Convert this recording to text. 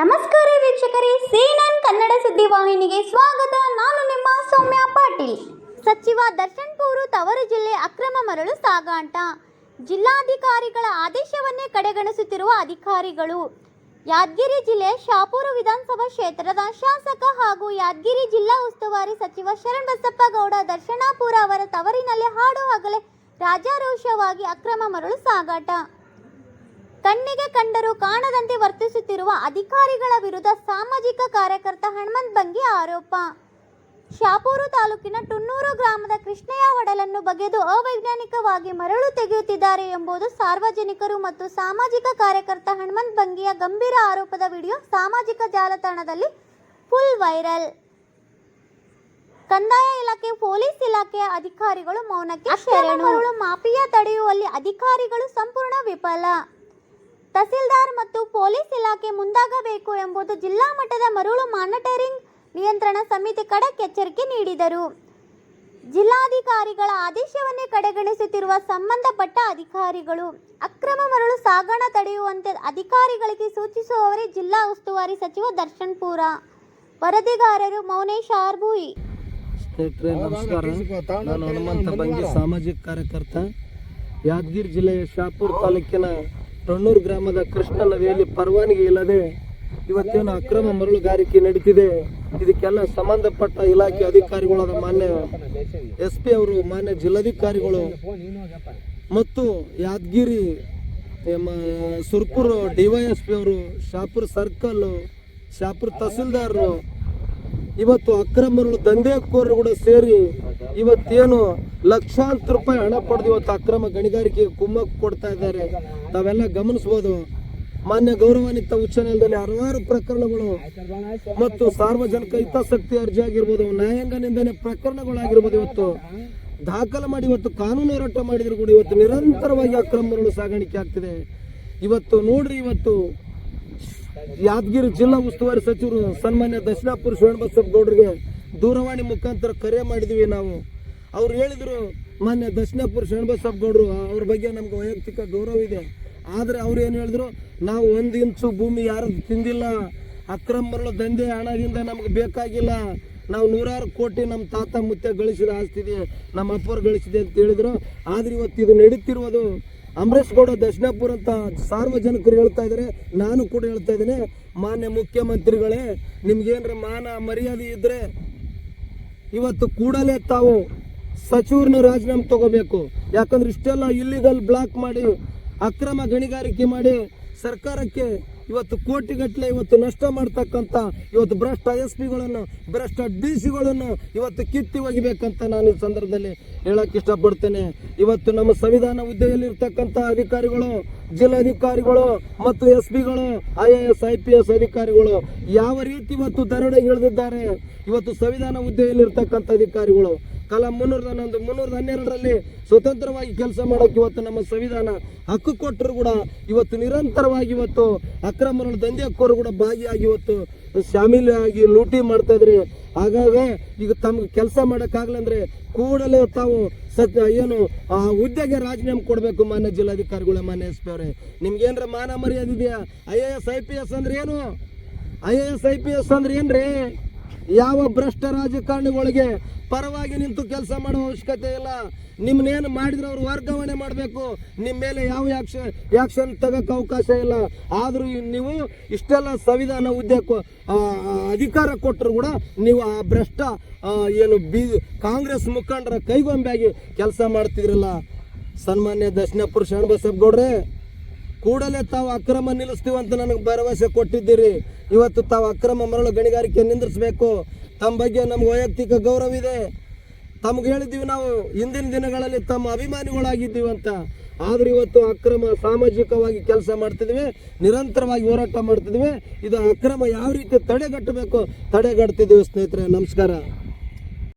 ನಮಸ್ಕಾರ ವೀಕ್ಷಕರೇ ಸೇನನ್ ಕನ್ನಡ ಸುದ್ದಿ ವಾಹಿನಿಗೆ ಸ್ವಾಗತ. ನಾನು ನಿಮ್ಮ ಸೌಮ್ಯ ಪಾಟೀಲ್. ಸಚಿವ ದರ್ಶನ್ ಪೂರು ತವರು ಜಿಲ್ಲೆ ಅಕ್ರಮ ಮರಳು ಸಾಗಾಟ. ಜಿಲ್ಲಾಧಿಕಾರಿಗಳ ಆದೇಶವನ್ನೇ ಕಡೆಗಣಿಸುತ್ತಿರುವ ಅಧಿಕಾರಿಗಳು, ಯಾದಗಿರಿ ಜಿಲ್ಲೆ ಶಾಪೂರು ವಿಧಾನಸಭಾ ಕ್ಷೇತ್ರದ ಶಾಸಕ ಹಾಗೂ ಯಾದಗಿರಿ ಜಿಲ್ಲಾ ಉಸ್ತುವಾರಿ ಸಚಿವ ಶರಣಬಸಪ್ಪ ಗೌಡ ದರ್ಶನಾಪುರ ಅವರ ತವರಿನಲ್ಲಿ ಹಾಡು ಹಗಲೇ ರಾಜಾರೋಷವಾಗಿ ಅಕ್ರಮ ಮರಳು ಸಾಗಾಟ. ಕಣ್ಣಿಗೆ ಕಂಡರೂ ಕಾಣದಂತೆ ವರ್ತಿಸುತ್ತಿರುವ ಅಧಿಕಾರಿಗಳ ವಿರುದ್ಧ ಸಾಮಾಜಿಕ ಕಾರ್ಯಕರ್ತ ಹನುಮಂತ್ ಬಂಗಿ ಆರೋಪ. ಶಾಪೂರು ತಾಲೂಕಿನ ಟುನ್ನೂರು ಗ್ರಾಮದ ಕೃಷ್ಣಯ್ಯ ಒಡಲನ್ನು ಬಗೆದು ಅವೈಜ್ಞಾನಿಕವಾಗಿ ಮರಳು ತೆಗೆಯುತ್ತಿದ್ದಾರೆ ಎಂಬುದು ಸಾರ್ವಜನಿಕರು ಮತ್ತು ಸಾಮಾಜಿಕ ಕಾರ್ಯಕರ್ತ ಹನುಮಂತ್ ಬಂಗಿಯ ಗಂಭೀರ ಆರೋಪದ ವಿಡಿಯೋ ಸಾಮಾಜಿಕ ಜಾಲತಾಣದಲ್ಲಿ ಫುಲ್ ವೈರಲ್. ಕಂದಾಯ ಇಲಾಖೆ ಪೊಲೀಸ್ ಇಲಾಖೆಯ ಅಧಿಕಾರಿಗಳು ಮೌನಕ್ಕೆ ಶರಣು. ಮಾಫಿಯಾ ತಡೆಯುವಲ್ಲಿ ಅಧಿಕಾರಿಗಳು ಸಂಪೂರ್ಣ ವಿಫಲ. ತಹಸೀಲ್ದಾರ್ ಮತ್ತು ಪೊಲೀಸ್ ಇಲಾಖೆ ಮುಂದಾಗಬೇಕು ಎಂಬುದು ಜಿಲ್ಲಾ ಮಟ್ಟದ ಮರಳು ಮಾನಿಟರಿಂಗ್ ನಿಯಂತ್ರಣ ಸಮಿತಿ ಖಡಕ್ ಎಚ್ಚರಿಕೆ ನೀಡಿದರು. ಜಿಲ್ಲಾಧಿಕಾರಿಗಳ ಆದೇಶವನ್ನೇ ಕಡೆಗಣಿಸುತ್ತಿರುವ ಸಂಬಂಧಪಟ್ಟ ಅಧಿಕಾರಿಗಳು ಅಕ್ರಮ ಮರಳು ಸಾಗಣ ತಡೆಯುವಂತೆ ಅಧಿಕಾರಿಗಳಿಗೆ ಸೂಚಿಸುವವರೇ ಜಿಲ್ಲಾ ಉಸ್ತುವಾರಿ ಸಚಿವ ದರ್ಶನ್ ಪೂರ. ವರದಿಗಾರರು ಮೌನೇಶ್ ಆರ್ಭುಯಿ ಸ್ನೇಹಿತರೆ ನಮಸ್ಕಾರ. ನಾನು ಹನುಮಂತ ಬಂಗಿ ಸಾಮಾಜಿಕ ಕಾರ್ಯಕರ್ತ ಯಾದಗಿರಿ ಜಿಲ್ಲೆಯ ಶಾಪುರ್ ತಾಲೂಕಿನ ಟೊಣ್ಣೂರು ಗ್ರಾಮದ ಕೃಷ್ಣ ನದಿಯಲ್ಲಿ ಪರವಾನಗಿ ಇಲ್ಲದೆ ಇವತ್ತೇನು ಅಕ್ರಮ ಮರಳುಗಾರಿಕೆ ನಡೀತಿದೆ? ಇದಕ್ಕೆಲ್ಲ ಸಂಬಂಧಪಟ್ಟ ಇಲಾಖೆ ಅಧಿಕಾರಿಗಳಾದ ಮಾನ್ಯ ಎಸ್ ಪಿ ಅವರು, ಮಾನ್ಯ ಜಿಲ್ಲಾಧಿಕಾರಿಗಳು ಮತ್ತು ಯಾದಗಿರಿ ಸುರ್ಪುರ್ ಡಿ ವೈ ಅವರು, ಶಾಪುರ್ ಸರ್ಕಲ್, ಶಾಪುರ್ ತಹಸೀಲ್ದಾರರು ಇವತ್ತು ಅಕ್ರಮಗಳು ದಂಧೆಕೋರರು ಕೂಡ ಸೇರಿ ಇವತ್ತೇನು ಲಕ್ಷಾಂತರ ರೂಪಾಯಿ ಹಣ ಪಡೆದು ಇವತ್ತು ಅಕ್ರಮ ಗಣಿಗಾರಿಕೆ ಕುಮ್ಮಕ್ಕು ಕೊಡ್ತಾ ಇದ್ದಾರೆ. ತಾವೆಲ್ಲ ಗಮನಿಸ್ಬೋದು. ಮಾನ್ಯ ಗೌರವಾನ್ವಿತ ಉಚ್ಚ ನ್ಯಾಯಾಲಯದಲ್ಲಿ ಹಲವಾರು ಪ್ರಕರಣಗಳು ಮತ್ತು ಸಾರ್ವಜನಿಕ ಹಿತಾಸಕ್ತಿ ಅರ್ಜಿ ಆಗಿರ್ಬೋದು ನ್ಯಾಯಾಂಗ ನಿಂದನೆ ಪ್ರಕರಣಗಳಾಗಿರ್ಬೋದು ಇವತ್ತು. ದಾಖಲು ಮಾಡಿ ಇವತ್ತು ಕಾನೂನು ಹೋರಾಟ ಮಾಡಿದ್ರು ಕೂಡ ಇವತ್ತು ನಿರಂತರವಾಗಿ ಅಕ್ರಮಗಳು ಸಾಗಾಣಿಕೆ ಆಗ್ತಿದೆ. ಇವತ್ತು ನೋಡ್ರಿ, ಇವತ್ತು ಯಾದಗಿರಿ ಜಿಲ್ಲಾ ಉಸ್ತುವಾರಿ ಸಚಿವರು ಸನ್ಮಾನ್ಯ ದಕ್ಷಿಣಾಪುರ ಶಿವಣಬಸಪ್ಪ ಗೌಡ್ರಿಗೆ ದೂರವಾಣಿ ಮುಖಾಂತರ ಕರೆ ಮಾಡಿದ್ವಿ ನಾವು. ಅವ್ರು ಹೇಳಿದ್ರು, ಮಾನ್ಯ ದಕ್ಷಿಣಾಪುರ ಶರಣಬಸಪ್ಪ ಗೌಡ್ರು, ಅವ್ರ ಬಗ್ಗೆ ನಮ್ಗೆ ವೈಯಕ್ತಿಕ ಗೌರವ ಇದೆ. ಆದರೆ ಅವ್ರು ಏನು ಹೇಳಿದ್ರು, ನಾವು ಒಂದು ಇಂಚು ಭೂಮಿ ಯಾರು ತಿಂದಿಲ್ಲ. ಅಕ್ರಮ ಮರಳು ದಂಧೆ ಹಣದಿಂದ ನಮ್ಗೆ ಬೇಕಾಗಿಲ್ಲ. ನಾವು ನೂರಾರು ಕೋಟಿ ನಮ್ಮ ತಾತ ಮುತ್ತೆ ಗಳಿಸಿದ ಆಸ್ತಿದೆ ನಮ್ಮ ಅಪ್ಪರು ಗಳಿಸಿದೆ ಅಂತ ಹೇಳಿದ್ರು. ಆದ್ರೆ ಇವತ್ತು ಇದು ನಡೀತಿರುವುದು ಅಮರೇಶ್ ಗೌಡ ದಕ್ಷಿಣಾಪುರ ಅಂತ ಸಾರ್ವಜನಿಕರು ಹೇಳ್ತಾ ಇದ್ದಾರೆ ನಾನು ಕೂಡ ಹೇಳ್ತಾ ಇದ್ದೀನಿ. ಮಾನ್ಯ ಮುಖ್ಯಮಂತ್ರಿಗಳೇ, ನಿಮ್ಗೇನ್ರ ಮಾನ ಮರ್ಯಾದೆ ಇದ್ರೆ ಇವತ್ತು ಕೂಡಲೇ ತಾವು ಸಚಿವರನ್ನ ರಾಜೀನಾಮೆ ತಗೋಬೇಕು. ಯಾಕಂದ್ರೆ ಇಷ್ಟೆಲ್ಲ ಇಲ್ಲಿಗಲ್ ಬ್ಲಾಕ್ ಮಾಡಿ, ಅಕ್ರಮ ಗಣಿಗಾರಿಕೆ ಮಾಡಿ ಸರ್ಕಾರಕ್ಕೆ ಇವತ್ತು ಕೋಟಿಗಟ್ಟಲೆ ಇವತ್ತು ನಷ್ಟ ಮಾಡ್ತಕ್ಕಂಥ ಇವತ್ತು ಭ್ರಷ್ಟ ಎಸ್ ಪಿಗಳನ್ನು ಭ್ರಷ್ಟ ಡಿ ಸಿಗಳನ್ನು ಇವತ್ತು ಕಿತ್ತಿ ಒಗಿಬೇಕಂತ ನಾನು ಈ ಸಂದರ್ಭದಲ್ಲಿ ಹೇಳಕ್ ಇಷ್ಟಪಡ್ತೇನೆ. ಇವತ್ತು ನಮ್ಮ ಸಂವಿಧಾನ ಹುದ್ದೆಯಲ್ಲಿ ಇರ್ತಕ್ಕಂಥ ಅಧಿಕಾರಿಗಳು, ಜಿಲ್ಲಾಧಿಕಾರಿಗಳು ಮತ್ತು S ಪಿಗಳು I A S, I P S ಅಧಿಕಾರಿಗಳು ಯಾವ ರೀತಿ ಇವತ್ತು ದರೋಡೆಗೆ ಇಳಿದಿದ್ದಾರೆ, ಇವತ್ತು ಸಂವಿಧಾನ ಹುದ್ದೆಯಲ್ಲಿ ಇರ್ತಕ್ಕಂಥ ಅಧಿಕಾರಿಗಳು, ಕಲಾ ಮುನ್ನೂರ ಹನ್ನೊಂದು ಮುನ್ನೂರ ಹನ್ನೆರಡರಲ್ಲಿ ಸ್ವತಂತ್ರವಾಗಿ ಕೆಲಸ ಮಾಡೋಕೆ ಇವತ್ತು ನಮ್ಮ ಸಂವಿಧಾನ ಹಕ್ಕು ಕೊಟ್ಟರು ಕೂಡ ಇವತ್ತು ನಿರಂತರವಾಗಿ ಇವತ್ತು ಅಕ್ರಮಗಳು ದಂಧೆಕೋರು ಕೂಡ ಭಾಗಿಯಾಗಿ ಇವತ್ತು ಶಾಮೀಲು ಆಗಿ ಲೂಟಿ ಮಾಡ್ತಾ ಇದ್ರಿ. ಹಾಗಾಗಿ ಈಗ ತಮ್ಗೆ ಕೆಲಸ ಮಾಡೋಕ್ಕಾಗಲ್ಲ ಅಂದ್ರೆ ಕೂಡಲೇ ತಾವು ಸತ್ಯ ಏನು, ಆ ಹುದ್ದೆಗೆ ರಾಜೀನಾಮೆ ಕೊಡಬೇಕು ಮಾನ್ಯ ಜಿಲ್ಲಾಧಿಕಾರಿಗಳೇ, ಮಾನ್ಯ ಎಸ್ ಪಿ ಅವರೇ. ನಿಮ್ಗೇನ್ರ ಮಾನ ಮರ್ಯಾದೆ ಇದೆಯಾ? I A S, I P S ಅಂದ್ರೆ ಏನು? I A S, I P S ಅಂದ್ರೆ ಏನ್ರಿ? ಯಾವ ಭ್ರಷ್ಟ ರಾಜಕಾರಣಿಗಳಿಗೆ ಪರವಾಗಿ ನಿಂತು ಕೆಲಸ ಮಾಡುವ ಅವಶ್ಯಕತೆ ಇಲ್ಲ. ನಿಮ್ಮನ್ನೇನು ಮಾಡಿದ್ರೆ ಅವ್ರು ವರ್ಗಾವಣೆ ಮಾಡಬೇಕು. ನಿಮ್ಮ ಮೇಲೆ ಯಾವ ಯಾಕ್ಷನ್ ಯಾಕ್ಷನ್ ತಗೋಕ್ಕೆ ಅವಕಾಶ ಇಲ್ಲ. ಆದರೂ ನೀವು ಇಷ್ಟೆಲ್ಲ ಸಂವಿಧಾನ ಹುದ್ದೆ ಅಧಿಕಾರ ಕೊಟ್ಟರು ಕೂಡ ನೀವು ಆ ಭ್ರಷ್ಟ ಏನು ಬಿ, ಕಾಂಗ್ರೆಸ್ ಮುಖಂಡರ ಕೈಗೊಂಬೆಯಾಗಿ ಕೆಲಸ ಮಾಡ್ತಿದ್ರಲ್ಲ. ಸನ್ಮಾನ್ಯ ದಕ್ಷಿಣಪುರ ಶರಣಬಸಪ್ಪ ಗೌಡ್ರೆ. ಕೂಡಲೇ ತಾವು ಅಕ್ರಮ ನಿಲ್ಲಿಸ್ತೀವಿ ಅಂತ ನನಗೆ ಭರವಸೆ ಕೊಟ್ಟಿದ್ದೀರಿ. ಇವತ್ತು ತಾವು ಅಕ್ರಮ ಮರಳು ಗಣಿಗಾರಿಕೆ ನಿಂದಿರಿಸಬೇಕು. ತಮ್ಮ ಬಗ್ಗೆ ನಮ್ಗೆ ವೈಯಕ್ತಿಕ ಗೌರವ ಇದೆ. ತಮ್ಗೆ ಹೇಳಿದ್ದೀವಿ ನಾವು, ಹಿಂದಿನ ದಿನಗಳಲ್ಲಿ ತಮ್ಮ ಅಭಿಮಾನಿಗಳಾಗಿದ್ದೀವಿ ಅಂತ. ಆದ್ರೆ ಇವತ್ತು ಅಕ್ರಮ ಸಾಮಾಜಿಕವಾಗಿ ಕೆಲಸ ಮಾಡ್ತಿದ್ವಿ, ನಿರಂತರವಾಗಿ ಹೋರಾಟ ಮಾಡ್ತಿದ್ವಿ. ಇದು ಅಕ್ರಮ ಯಾವ ರೀತಿ ತಡೆಗಟ್ಟಬೇಕು, ತಡೆಗಟ್ತಿದ್ದೀವಿ ಸ್ನೇಹಿತರೆ, ನಮಸ್ಕಾರ.